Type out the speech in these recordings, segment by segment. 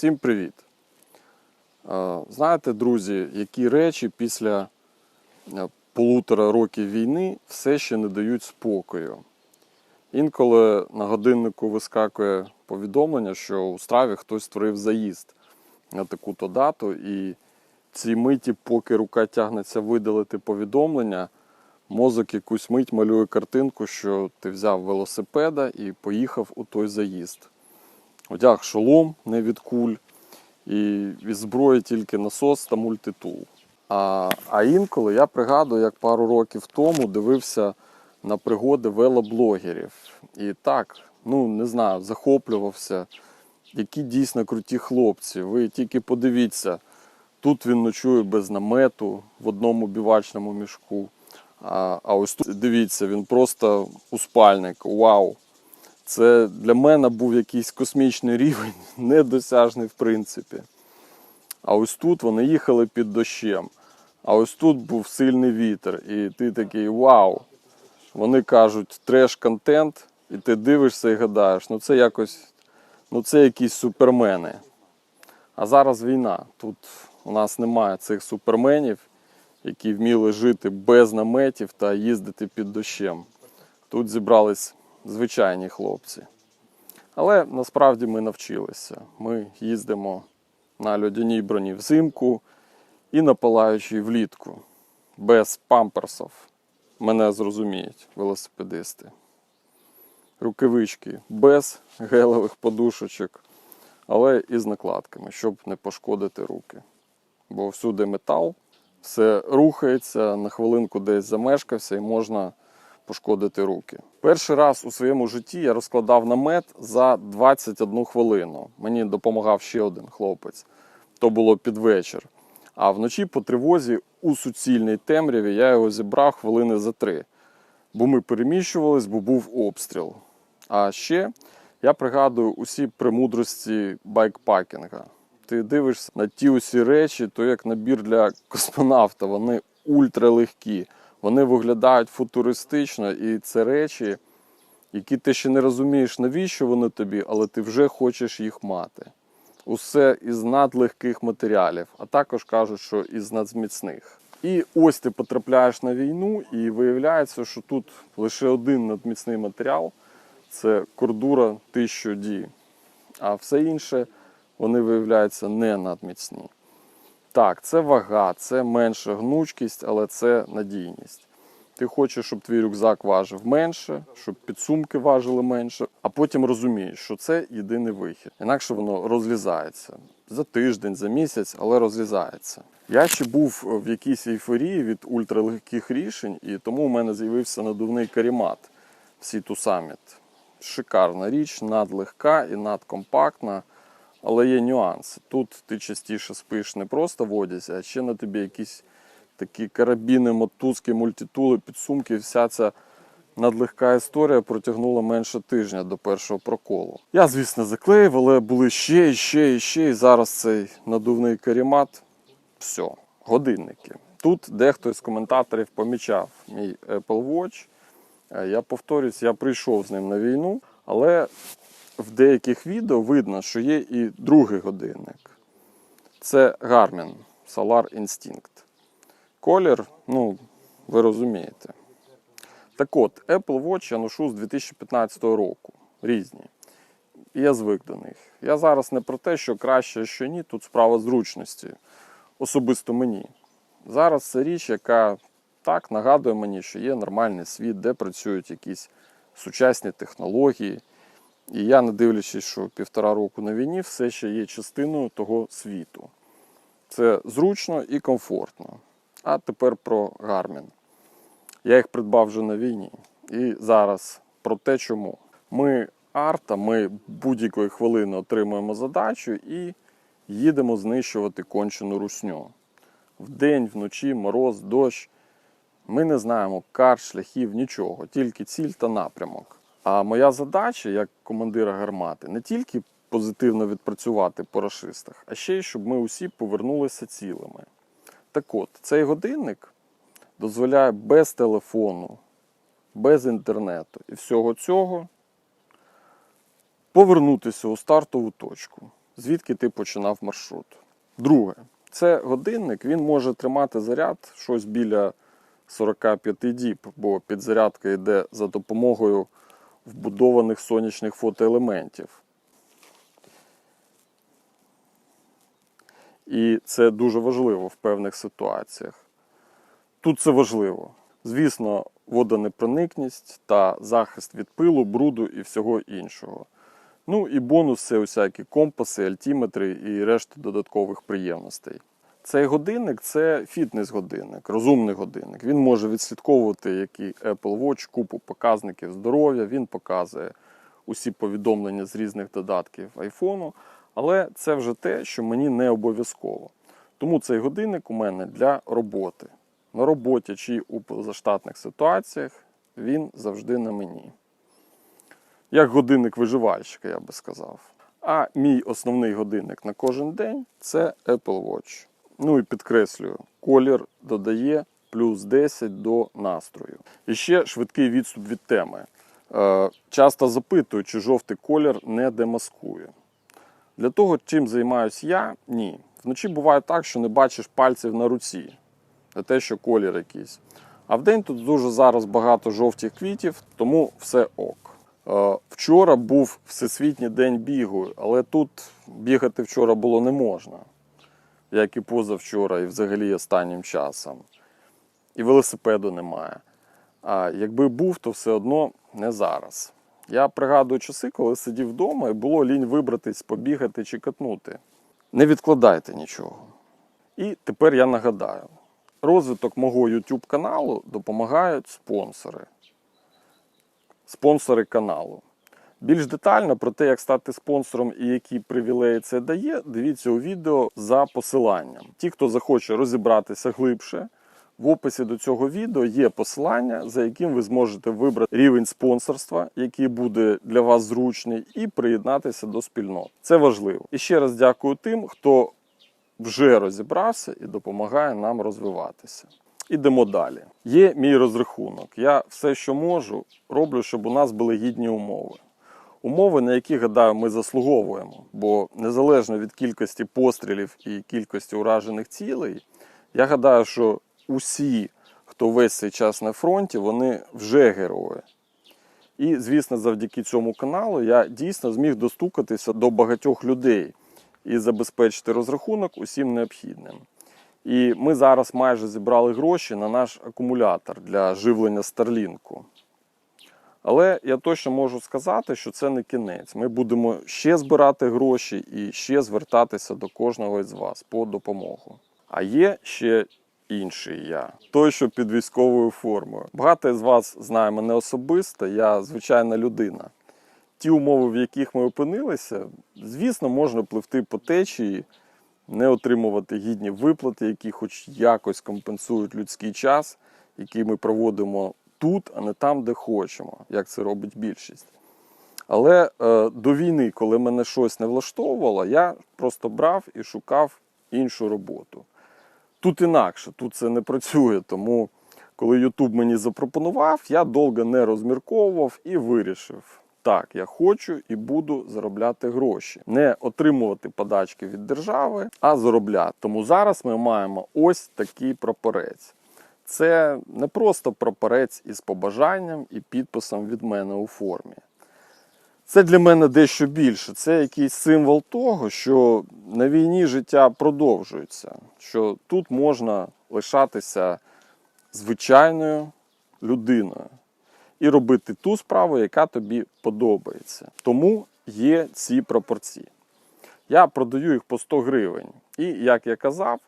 Всім привіт! Знаєте, друзі, які речі після е, полутора років війни все ще не дають спокою. Інколи на годиннику вискакує повідомлення, що у страві хтось створив заїзд на таку-то дату, і ці миті, поки рука тягнеться видалити повідомлення, мозок якусь мить малює картинку, що ти взяв велосипеда і поїхав у той заїзд. Одяг шолом не від куль, і від зброї тільки насос та мультитул. А, а інколи я пригадую, як пару років тому дивився на пригоди велоблогерів. І так, ну не знаю, захоплювався, які дійсно круті хлопці. Ви тільки подивіться, тут він ночує без намету в одному бівачному мішку. А, а ось тут дивіться, він просто у спальник. Вау! Це для мене був якийсь космічний рівень, недосяжний в принципі. А ось тут вони їхали під дощем. А ось тут був сильний вітер. І ти такий вау. Вони кажуть треш-контент, і ти дивишся і гадаєш, ну це якось, ну це якісь супермени. А зараз війна. Тут у нас немає цих суперменів, які вміли жити без наметів та їздити під дощем. Тут зібрались звичайні хлопці. Але насправді ми навчилися. Ми їздимо на льодяній броні взимку і на палаючій влітку. Без памперсів. Мене зрозуміють велосипедисти. Рукавички без гелевих подушечок, але і з накладками, щоб не пошкодити руки. Бо всюди метал, все рухається, на хвилинку десь замешкався і можна пошкодити руки. Перший раз у своєму житті я розкладав намет за 21 хвилину. Мені допомагав ще один хлопець. То було під вечір. А вночі по тривозі у суцільній темряві я його зібрав хвилини за три. Бо ми переміщувались, бо був обстріл. А ще я пригадую усі премудрості байкпакінга. Ти дивишся на ті усі речі, то як набір для космонавта. Вони ультралегкі, вони виглядають футуристично, і це речі, які ти ще не розумієш, навіщо вони тобі, але ти вже хочеш їх мати. Усе із надлегких матеріалів, а також кажуть, що із надміцних. І ось ти потрапляєш на війну, і виявляється, що тут лише один надміцний матеріал це кордура 1000 D. А все інше вони виявляються не надміцні. Так, це вага, це менша гнучкість, але це надійність. Ти хочеш, щоб твій рюкзак важив менше, щоб підсумки важили менше, а потім розумієш, що це єдиний вихід. Інакше воно розлізається за тиждень, за місяць, але розлізається. Я ще був в якійсь ейфорії від ультралегких рішень, і тому у мене з'явився надувний карімат в Сіту Summit. Шикарна річ, надлегка і надкомпактна. Але є нюанси. Тут ти частіше спиш не просто в одязі, а ще на тобі якісь такі карабіни, мотузки, мультитули, підсумки. Вся ця надлегка історія протягнула менше тижня до першого проколу. Я, звісно, заклеїв, але були ще і ще і ще. І зараз цей надувний карімат. Все, годинники. Тут дехто з коментаторів помічав мій Apple Watch. Е, Я повторюсь, я прийшов з ним на війну, але в деяких відео видно, що є і другий годинник. Це Garmin Solar Instinct. Колір, ну, ви розумієте. Так от, Apple Watch я ношу з 2015 року. Різні. Я звик до них. Я зараз не про те, що краще, що ні, тут справа зручності. Особисто мені. Зараз це річ, яка так нагадує мені, що є нормальний світ, де працюють якісь сучасні технології. І я, не дивлячись, що півтора року на війні, все ще є частиною того світу. Це зручно і комфортно. А тепер про Garmin. Я їх придбав вже на війні. І зараз про те, чому. Ми арта, ми будь-якої хвилини отримуємо задачу і їдемо знищувати кончену русню. Вдень, вночі, мороз, дощ. Ми не знаємо карт, шляхів, нічого, тільки ціль та напрямок. А моя задача як командира гармати не тільки позитивно відпрацювати по рашистах, а ще й щоб ми усі повернулися цілими. Так от, цей годинник дозволяє без телефону, без інтернету і всього цього повернутися у стартову точку, звідки ти починав маршрут. Друге, це годинник, він може тримати заряд щось біля 45 діб, бо підзарядка йде за допомогою вбудованих сонячних фотоелементів. І це дуже важливо в певних ситуаціях. Тут це важливо. Звісно, водонепроникність та захист від пилу, бруду і всього іншого. Ну і бонус це усякі компаси, альтіметри і решта додаткових приємностей. Цей годинник це фітнес-годинник, розумний годинник. Він може відслідковувати, як і Apple Watch, купу показників здоров'я. Він показує усі повідомлення з різних додатків айфону. Але це вже те, що мені не обов'язково. Тому цей годинник у мене для роботи. На роботі чи у позаштатних ситуаціях він завжди на мені. Як годинник виживальщика, я би сказав. А мій основний годинник на кожен день це Apple Watch. Ну і підкреслюю, колір додає плюс 10 до настрою. І ще швидкий відступ від теми. Е, часто запитую, чи жовтий колір не демаскує. Для того, чим займаюся я, ні. Вночі буває так, що не бачиш пальців на руці, не те, що колір якийсь. А вдень тут дуже зараз багато жовтих квітів, тому все ок. Е, Вчора був Всесвітній день бігу, але тут бігати вчора було не можна, як і позавчора, і взагалі останнім часом. І велосипеду немає. А якби був, то все одно не зараз. Я пригадую часи, коли сидів вдома і було лінь вибратись, побігати чи катнути. Не відкладайте нічого. І тепер я нагадаю: розвиток мого YouTube каналу допомагають спонсори. Спонсори каналу. Більш детально про те, як стати спонсором і які привілеї це дає, дивіться у відео за посиланням. Ті, хто захоче розібратися глибше, в описі до цього відео є посилання, за яким ви зможете вибрати рівень спонсорства, який буде для вас зручний, і приєднатися до спільнот. Це важливо. І ще раз дякую тим, хто вже розібрався і допомагає нам розвиватися. Ідемо далі. Є мій розрахунок. Я все, що можу, роблю, щоб у нас були гідні умови. Умови, на які, гадаю, ми заслуговуємо, бо незалежно від кількості пострілів і кількості уражених цілей, я гадаю, що усі, хто весь цей час на фронті, вони вже герої. І, звісно, завдяки цьому каналу я дійсно зміг достукатися до багатьох людей і забезпечити розрахунок усім необхідним. І ми зараз майже зібрали гроші на наш акумулятор для живлення Старлінку. Але я точно можу сказати, що це не кінець. Ми будемо ще збирати гроші і ще звертатися до кожного із вас по допомогу. А є ще інший я, той, що під військовою формою. Багато з вас знає мене особисто, я звичайна людина. Ті умови, в яких ми опинилися, звісно, можна пливти по течії, не отримувати гідні виплати, які хоч якось компенсують людський час, який ми проводимо тут, а не там, де хочемо, як це робить більшість. Але е, до війни, коли мене щось не влаштовувало, я просто брав і шукав іншу роботу. Тут інакше, тут це не працює. Тому, коли Ютуб мені запропонував, я довго не розмірковував і вирішив. Так, я хочу і буду заробляти гроші, не отримувати подачки від держави, а заробляти. Тому зараз ми маємо ось такий прапорець. Це не просто прапорець із побажанням і підписом від мене у формі. Це для мене дещо більше. Це якийсь символ того, що на війні життя продовжується, що тут можна лишатися звичайною людиною і робити ту справу, яка тобі подобається. Тому є ці пропорції. Я продаю їх по 100 гривень. І, як я казав,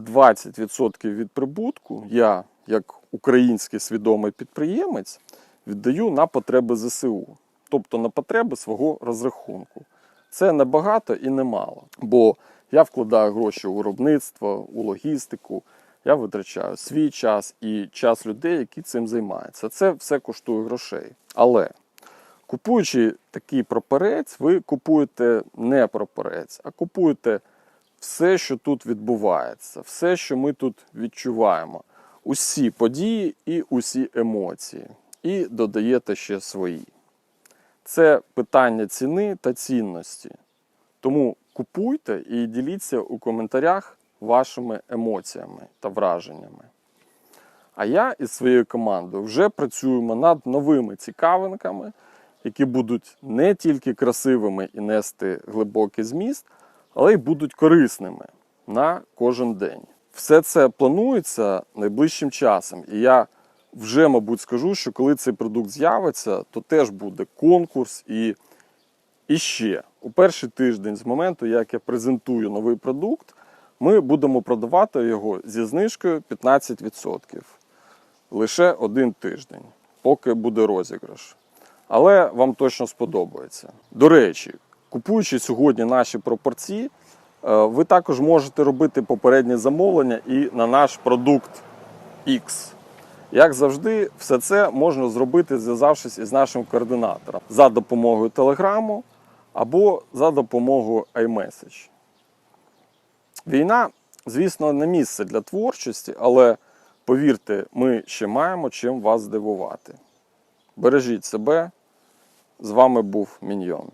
20% від прибутку я, як український свідомий підприємець, віддаю на потреби ЗСУ, тобто на потреби свого розрахунку. Це не багато і не мало, бо я вкладаю гроші у виробництво, у логістику, я витрачаю свій час і час людей, які цим займаються. Це все коштує грошей. Але купуючи такий прапорець, ви купуєте не прапорець, а купуєте все, що тут відбувається, все, що ми тут відчуваємо, усі події і усі емоції, і додаєте ще свої. Це питання ціни та цінності. Тому купуйте і діліться у коментарях вашими емоціями та враженнями. А я із своєю командою вже працюємо над новими цікавинками, які будуть не тільки красивими і нести глибокий зміст, але й будуть корисними на кожен день. Все це планується найближчим часом. І я вже, мабуть, скажу, що коли цей продукт з'явиться, то теж буде конкурс і, і ще у перший тиждень з моменту, як я презентую новий продукт, ми будемо продавати його зі знижкою 15%. Лише один тиждень, поки буде розіграш. Але вам точно сподобається. До речі, купуючи сьогодні наші пропорції, е, ви також можете робити попереднє замовлення і на наш продукт X. Як завжди, все це можна зробити, зв'язавшись із нашим координатором за допомогою телеграму або за допомогою iMessage. Війна, звісно, не місце для творчості, але повірте, ми ще маємо чим вас здивувати. Бережіть себе. З вами був Міньйон.